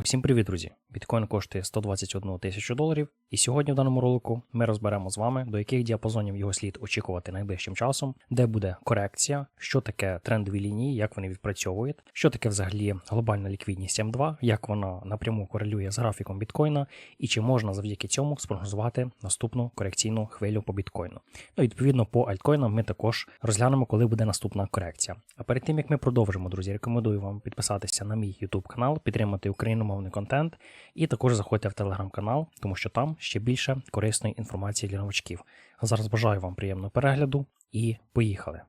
Усім привіт, друзі! Біткоін коштує 121 тисячу доларів, і сьогодні в даному ролику ми розберемо з вами, до яких діапазонів його слід очікувати найближчим часом, де буде корекція, що таке трендові лінії, як вони відпрацьовують, що таке взагалі глобальна ліквідність М2, як вона напряму корелює з графіком біткоїна, і чи можна завдяки цьому спрогнозувати наступну корекційну хвилю по біткоїну. Ну, відповідно, по альткоїнам ми також розглянемо, коли буде наступна корекція. А перед тим як ми продовжимо, друзі, рекомендую вам підписатися на мій YouTube канал, підтримати україномовний контент, і також заходьте в телеграм-канал, тому що там ще більше корисної інформації для новачків. Зараз бажаю вам приємного перегляду і поїхали.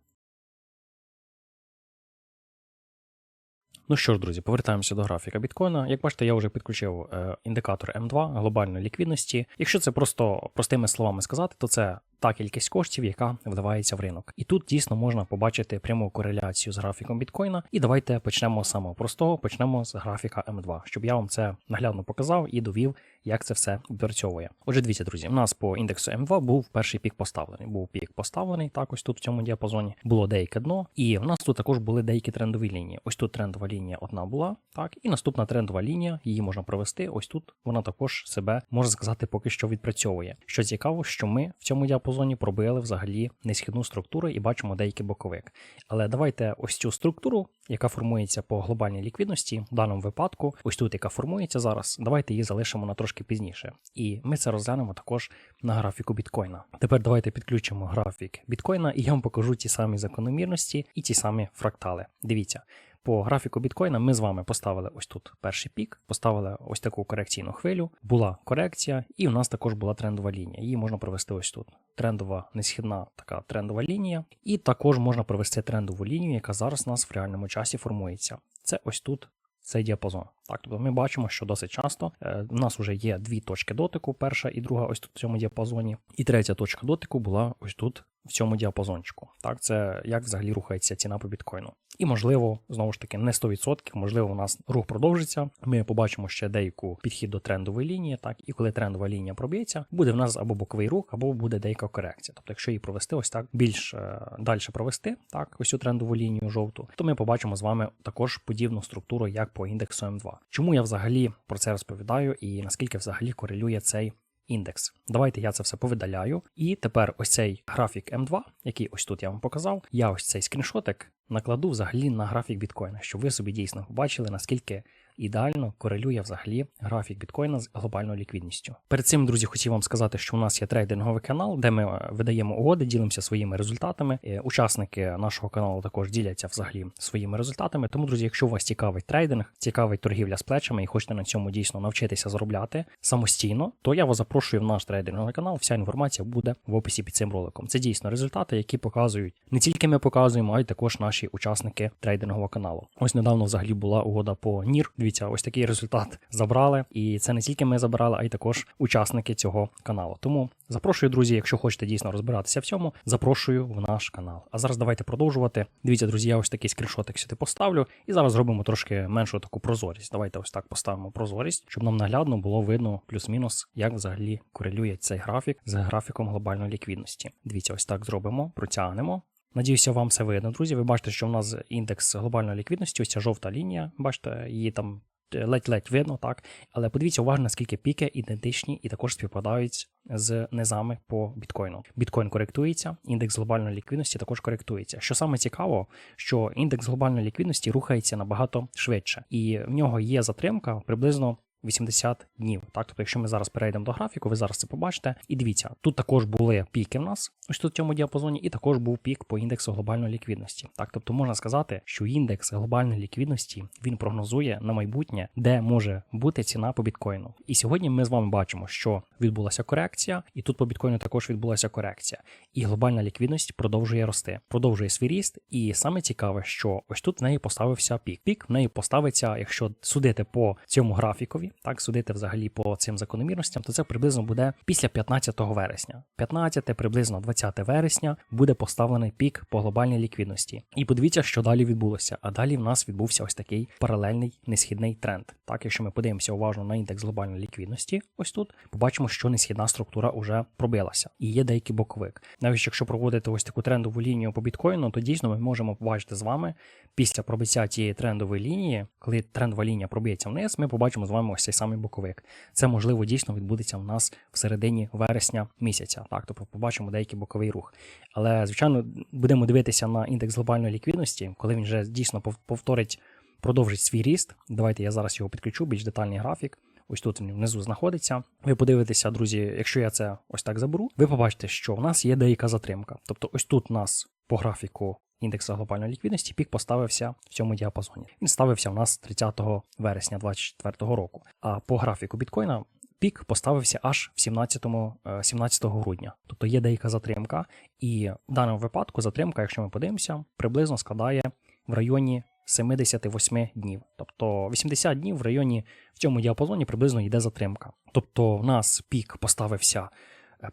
Ну що ж, друзі, повертаємося до графіка біткоїна. Як бачите, я вже підключив е, індикатор М2 глобальної ліквідності. Якщо це просто простими словами сказати, то це та кількість коштів, яка вливається в ринок. І тут дійсно можна побачити пряму кореляцію з графіком біткоїна. І давайте почнемо з самого простого, почнемо з графіка М2, щоб я вам це наглядно показав і довів, як це все відпрацьовує. Отже, дивіться, друзі, у нас по індексу М2 був перший пік поставлений. Був пік поставлений, так ось тут в цьому діапазоні було деяке дно, і в нас тут також були деякі трендові лінії. Ось тут трендова лінія одна була, так, і наступна трендова лінія, її можна провести. Ось тут вона також себе можна сказати, поки що відпрацьовує. Що цікаво, що ми в цьому діапазоні пробили взагалі несхідну структуру і бачимо деякий боковик. Але давайте ось цю структуру, яка формується по глобальній ліквідності, в даному випадку, ось тут, яка формується зараз, давайте її залишимо на трошки пізніше. І ми це розглянемо також на графіку біткоїна. Тепер давайте підключимо графік біткоїна, і я вам покажу ті самі закономірності і ті самі фрактали. Дивіться. По графіку біткоїна ми з вами поставили ось тут перший пік, поставили ось таку корекційну хвилю, була корекція, і в нас також була трендова лінія. Її можна провести ось тут. Трендова несхідна така трендова лінія, і також можна провести трендову лінію, яка зараз у нас в реальному часі формується. Це ось тут. Цей діапазон. Так, тобто ми бачимо, що досить часто е, у нас вже є дві точки дотику, перша і друга ось тут в цьому діапазоні. І третя точка дотику була ось тут в цьому діапазончику. Так, це як взагалі рухається ціна по біткоїну. І можливо, знову ж таки, не 100%, можливо, у нас рух продовжиться. Ми побачимо ще деяку підхід до трендової лінії. Так, і коли трендова лінія проб'ється, буде в нас або боковий рух, або буде деяка корекція. Тобто, якщо її провести ось так більш е, далі провести, так, ось цю трендову лінію жовту, то ми побачимо з вами також подібну структуру, як по індексу М2. Чому я взагалі про це розповідаю і наскільки взагалі корелює цей індекс. Давайте я це все повидаляю. І тепер ось цей графік М2, який ось тут я вам показав, я ось цей скріншотик накладу взагалі на графік біткоїна, щоб ви собі дійсно побачили, наскільки ідеально корелює взагалі графік біткоїна з глобальною ліквідністю. Перед цим, друзі, хотів вам сказати, що у нас є трейдинговий канал, де ми е, видаємо угоди, ділимося своїми результатами. Е, Учасники нашого каналу також діляться взагалі своїми результатами. Тому, друзі, якщо вас цікавий трейдинг, цікавий торгівля з плечами і хочете на цьому дійсно навчитися заробляти самостійно, то я вас запрошую в наш трейдинговий канал. Вся інформація буде в описі під цим роликом. Це дійсно результати, які показують не тільки ми показуємо, а й також наші учасники трейдингового каналу. Ось недавно взагалі була угода по NIR. Дивіться, ось такий результат забрали. І це не тільки ми забирали, а й також учасники цього каналу. Тому запрошую, друзі, якщо хочете дійсно розбиратися в цьому, запрошую в наш канал. А зараз давайте продовжувати. Дивіться, друзі, я ось такий скріншотик сюди поставлю. І зараз зробимо трошки меншу таку прозорість. Давайте ось так поставимо прозорість, щоб нам наглядно було видно плюс-мінус, як взагалі корелює цей графік з графіком глобальної ліквідності. Дивіться, ось так зробимо, протягнемо. Надіюся, вам все видно, друзі. Ви бачите, що в нас індекс глобальної ліквідності, ось ця жовта лінія. Бачите, її там ледь-ледь видно, так. Але подивіться уважно, наскільки піки ідентичні і також співпадають з низами по біткоїну. Біткоін коректується, індекс глобальної ліквідності також коректується. Що саме цікаво, що індекс глобальної ліквідності рухається набагато швидше, і в нього є затримка приблизно. 80 днів. Так, тобто, якщо ми зараз перейдемо до графіку, ви зараз це побачите. І дивіться, тут також були піки в нас, ось тут в цьому діапазоні, і також був пік по індексу глобальної ліквідності. Так, тобто можна сказати, що індекс глобальної ліквідності він прогнозує на майбутнє, де може бути ціна по біткоїну. І сьогодні ми з вами бачимо, що відбулася корекція, і тут по біткоїну також відбулася корекція. І глобальна ліквідність продовжує рости, продовжує свій ріст. І саме цікаве, що ось тут в неї поставився пік. Пік в неї поставиться, якщо судити по цьому графікові так судити взагалі по цим закономірностям, то це приблизно буде після 15 вересня. 15, приблизно 20 вересня буде поставлений пік по глобальній ліквідності. І подивіться, що далі відбулося. А далі в нас відбувся ось такий паралельний несхідний тренд. Так, якщо ми подивимося уважно на індекс глобальної ліквідності, ось тут побачимо, що несхідна структура вже пробилася і є деякий боковик. Навіть якщо проводити ось таку трендову лінію по біткоїну, то дійсно ми можемо побачити з вами після пробиття тієї трендової лінії, коли трендова лінія проб'ється вниз, ми побачимо з вами ось цей самий боковик. Це можливо дійсно відбудеться у нас в середині вересня місяця. Так, тобто побачимо деякий боковий рух. Але звичайно будемо дивитися на індекс глобальної ліквідності, коли він вже дійсно повторить, продовжить свій ріст. Давайте я зараз його підключу, більш детальний графік. Ось тут він внизу знаходиться. Ви подивитеся, друзі, якщо я це ось так заберу, ви побачите, що в нас є деяка затримка. Тобто, ось тут у нас по графіку індексу глобальної ліквідності пік поставився в цьому діапазоні. Він ставився у нас 30 вересня 2024 року. А по графіку біткоїна пік поставився аж в 17, е, 17 грудня. Тобто є деяка затримка, і в даному випадку затримка, якщо ми подивимося, приблизно складає в районі 78 днів. Тобто 80 днів в районі в цьому діапазоні приблизно йде затримка. Тобто в нас пік поставився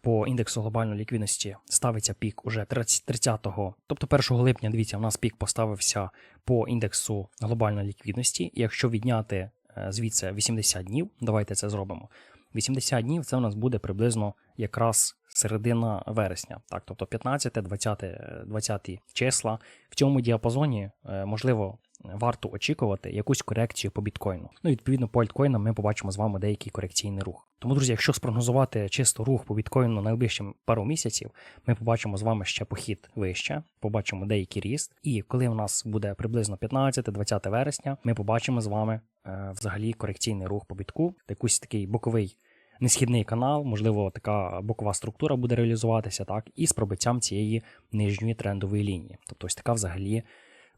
по індексу глобальної ліквідності, ставиться пік уже 30, 30-го, тобто 1 липня, дивіться, в нас пік поставився по індексу глобальної ліквідності. Якщо відняти е, звідси 80 днів, давайте це зробимо. 80 днів це у нас буде приблизно якраз середина вересня, так, тобто 15, 20, е, 20 числа. В цьому діапазоні е, можливо варто очікувати якусь корекцію по біткоїну. Ну, відповідно, по альткоїнам ми побачимо з вами деякий корекційний рух. Тому, друзі, якщо спрогнозувати чисто рух по біткоїну найближчим пару місяців, ми побачимо з вами ще похід вище, побачимо деякий ріст. І коли у нас буде приблизно 15-20 вересня, ми побачимо з вами е, взагалі корекційний рух по бітку, якийсь такий боковий несхідний канал, можливо, така бокова структура буде реалізуватися, так, і з пробиттям цієї нижньої трендової лінії. Тобто, ось така взагалі.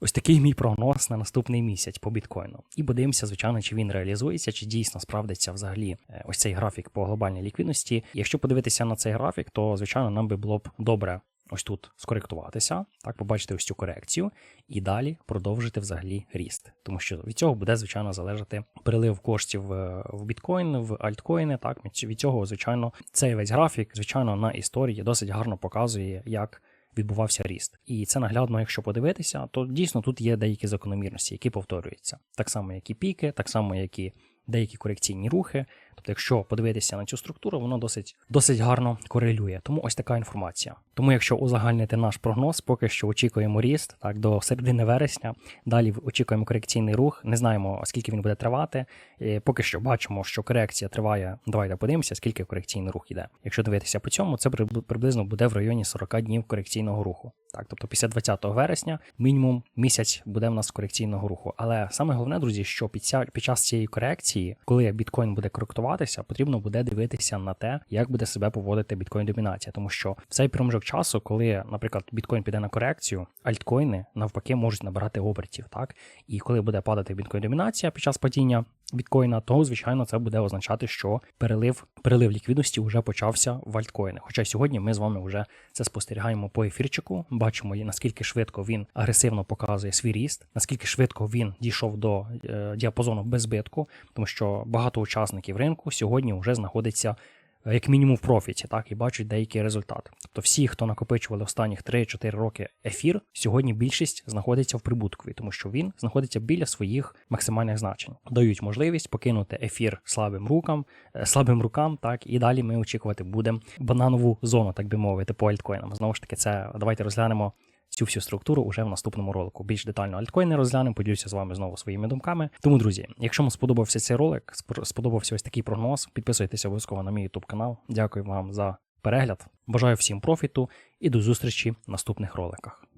Ось такий мій прогноз на наступний місяць по біткоїну. І подивимося, звичайно, чи він реалізується, чи дійсно справдиться взагалі е, ось цей графік по глобальній ліквідності. Якщо подивитися на цей графік, то звичайно нам би було б добре ось тут скоректуватися, так побачити ось цю корекцію, і далі продовжити взагалі ріст. Тому що від цього буде звичайно залежати прилив коштів е, в біткоін, в альткоїни. Так від цього, звичайно, цей весь графік, звичайно, на історії досить гарно показує, як відбувався ріст. І це наглядно, якщо подивитися, то дійсно тут є деякі закономірності, які повторюються. Так само, як і піки, так само, як і деякі корекційні рухи. Тобто, якщо подивитися на цю структуру, воно досить досить гарно корелює. Тому ось така інформація. Тому, якщо узагальнити наш прогноз, поки що очікуємо ріст так до середини вересня. Далі очікуємо корекційний рух. Не знаємо, скільки він буде тривати. І поки що бачимо, що корекція триває. Давайте подивимося, скільки корекційний рух іде. Якщо дивитися по цьому, це приб- приблизно буде в районі 40 днів корекційного руху. Так, тобто після 20 вересня мінімум місяць буде в нас корекційного руху. Але саме головне, друзі, що під, час цієї корекції, коли біткоін буде коректуватися, потрібно буде дивитися на те, як буде себе поводити біткоін домінація, тому що в цей проміжок часу, коли, наприклад, біткоін піде на корекцію, альткоїни навпаки можуть набирати обертів, так і коли буде падати біткоін домінація під час падіння біткоїна, то звичайно це буде означати, що перелив перелив ліквідності вже почався в альткоїни. Хоча сьогодні ми з вами вже це спостерігаємо по ефірчику, бачимо наскільки швидко він агресивно показує свій ріст, наскільки швидко він дійшов до е, діапазону без збитку, тому що багато учасників ринку сьогодні вже знаходиться. е, Як мінімум в профіті, так і бачать деякий результат. Тобто, всі, хто накопичували останніх 3-4 роки ефір, сьогодні більшість знаходиться в прибуткові, тому що він знаходиться біля своїх максимальних значень. Дають можливість покинути ефір слабим рукам, е, слабим рукам, так і далі ми очікувати будемо бананову зону, так би мовити, по альткоїнам. Знову ж таки, це давайте розглянемо цю всю структуру уже в наступному ролику. Більш детально альткоїни розглянемо, поділюся з вами знову своїми думками. Тому, друзі, якщо вам сподобався цей ролик, сподобався ось такий прогноз, підписуйтесь обов'язково на мій YouTube канал. Дякую вам за перегляд. Бажаю всім профіту і до зустрічі в наступних роликах.